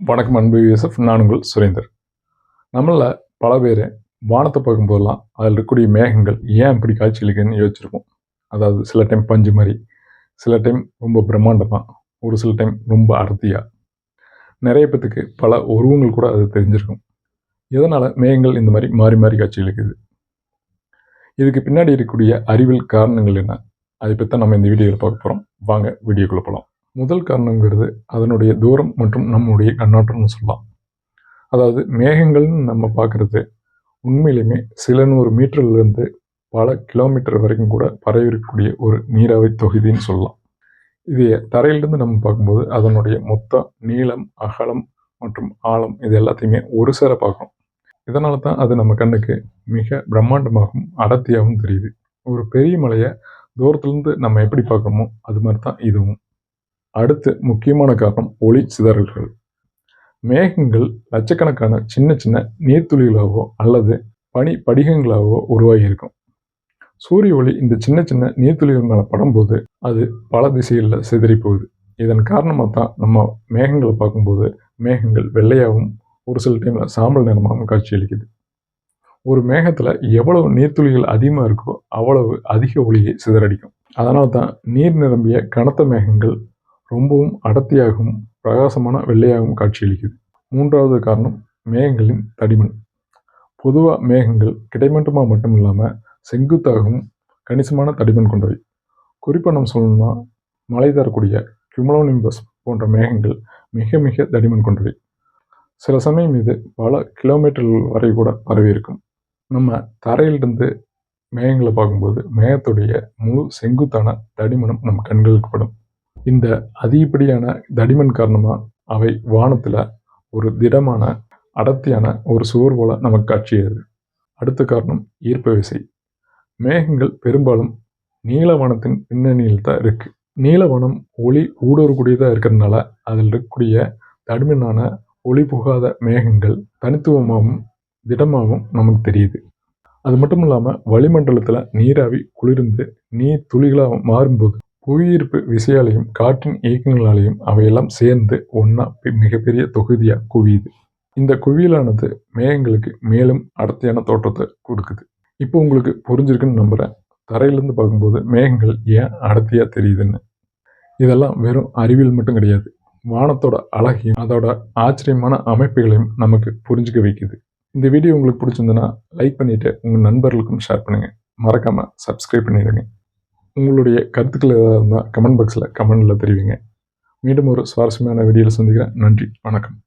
வணக்கம் அன்பு யூசப் நான் உங்கள் சுரேந்தர். நம்மளில் பல பேர் வானத்தை பார்க்கும்போதெல்லாம் அதில் இருக்கக்கூடிய மேகங்கள் ஏன் இப்படி காட்சியளிக்குன்னு யோசிச்சிருக்கோம் அதாவது சில டைம் பஞ்சு மாதிரி சில டைம் ரொம்ப பிரம்மாண்டமாக ஒரு சில டைம் ரொம்ப அடர்த்தியாக நிறைய பேத்துக்கு பல உருவங்கள் கூட அது தெரிஞ்சிருக்கும். இதனால் மேகங்கள் இந்த மாதிரி மாறி மாறி காட்சியளிக்குது இதுக்கு பின்னாடி இருக்கக்கூடிய அறிவியல் காரணங்கள் என்ன? அதை பற்றி நம்ம இந்த வீடியோவில் பார்க்க போகிறோம் வாங்க வீடியோக்குள்ளே போகலாம் முதல் காரணங்கிறது அதனுடைய தூரம் மற்றும் நம்முடைய கண்ணோட்டம்னு சொல்லலாம். அதாவது மேகங்கள்னு நம்ம பார்க்குறது உண்மையிலுமே சில நூறு மீட்டர்லேருந்து பல கிலோமீட்டர் வரைக்கும் கூட பரவிருக்கக்கூடிய ஒரு நீராவி தொகுதின்னு சொல்லலாம். இது தரையிலிருந்து நம்ம பார்க்கும்போது அதனுடைய மொத்த நீளம் அகலம் மற்றும் ஆழம் இது எல்லாத்தையுமே ஒரு சேர பார்க்கும் இதனால தான் அது நம்ம கண்ணுக்கு மிக பிரம்மாண்டமாகவும் அடர்த்தியாகவும் தெரியுது. ஒரு பெரிய மலையை தூரத்துலேருந்து நம்ம எப்படி பார்க்குறோமோ அது மாதிரி தான் இதுவும். அடுத்து முக்கியமான காரணம் ஒளி சிதறல்கள். மேகங்கள் லட்சக்கணக்கான சின்ன சின்ன நீர்த்துளிகளாகவோ அல்லது பனி படிகங்களாகவோ உருவாகி இருக்கும் சூரிய ஒளி இந்த சின்ன சின்ன நீர்த்துளிகள் மேலே படும்போது அது பல திசைகளில் சிதறி போகுது இதன் காரணமாக தான் நம்ம மேகங்களை பார்க்கும்போது மேகங்கள் வெள்ளையாகவும் ஒரு சில டைமில் சாம்பல் நிறமாகவும் காட்சியளிக்குது ஒரு மேகத்தில் எவ்வளவு நீர்த்துளிகள் அதிகமாக இருக்கோ அவ்வளவு அதிக ஒளியை சிதறடிக்கும். அதனால தான் நீர் நிரம்பிய கனத்த மேகங்கள் ரொம்பவும் அடர்த்தியாகவும் பிரகாசமான வெள்ளையாகவும் காட்சியளிக்குது. மூன்றாவது காரணம் மேகங்களின் தடிமன். பொதுவாக மேகங்கள் கிடைமட்டமாக மட்டும் இல்லாமல் செங்குத்தாகவும் கணிசமான தடிமன் கொண்டவை. குறிப்பாக நம்ம சொல்லணும்னா மழை தரக்கூடிய கியூமலோனிம்பஸ் போன்ற மேகங்கள் மிக மிக தடிமன் கொண்டவை. சில சமயம் இது பல கிலோமீட்டர்கள் வரை கூட பரவி இருக்கும் நம்ம தரையிலிருந்து மேகங்களை பார்க்கும்போது மேகத்துடைய முழு செங்குத்தான தடிமனம் நம் கண்களுக்கு படும். இந்த அதிகப்படியான தடிமன் காரணமாக அவை வானத்தில் ஒரு திடமான அடர்த்தியான ஒரு சுவர் போல நமக்கு காட்சியது அடுத்த காரணம் ஈர்ப்பு விசை. மேகங்கள் பெரும்பாலும் நீலவனத்தின் பின்னணியில் தான் இருக்குது நீலவனம் ஒளி ஊடுருவக்கூடியதாக இருக்கிறதுனால அதில் இருக்கக்கூடிய தடிமனான ஒளி புகாத மேகங்கள் தனித்துவமாகவும் திடமாகவும் நமக்கு தெரியுது. அது மட்டும் இல்லாமல் வளிமண்டலத்தில் நீராவி குளிர்ந்து நீர் துளிகளாக மாறும்போது புவியீர்ப்பு விசையாலையும் காற்றின் இயக்கங்களாலையும் அவையெல்லாம் சேர்ந்து ஒன்றா மிகப்பெரிய தொகுதியாக குவியுது. இந்த குவியலானது மேகங்களுக்கு மேலும் அடர்த்தியான தோற்றத்தை கொடுக்குது. இப்போ உங்களுக்கு புரிஞ்சிருக்குன்னு நம்புகிறேன் தரையிலேருந்து பார்க்கும்போது மேகங்கள் ஏன் அடர்த்தியாக தெரியுதுன்னு. இதெல்லாம் வெறும் அறிவியல் மட்டும் கிடையாது. வானத்தோட அழகையும் அதோட ஆச்சரியமான அமைப்புகளையும் நமக்கு புரிஞ்சுக்க வைக்குது. இந்த வீடியோ உங்களுக்கு பிடிச்சிருந்ததுன்னா லைக் பண்ணிவிட்டு உங்கள் நண்பர்களுக்கும் ஷேர் பண்ணுங்கள் மறக்காமல் சப்ஸ்கிரைப் பண்ணிவிடுங்க உங்களுடைய கருத்துக்கள் ஏதாவது இருந்தால் கமெண்ட் பாக்ஸில் கமெண்டில் தெரிவிங்க. மீண்டும் ஒரு சுவாரஸ்யமான வீடியோவில் சந்திக்கிறேன். நன்றி. வணக்கம்.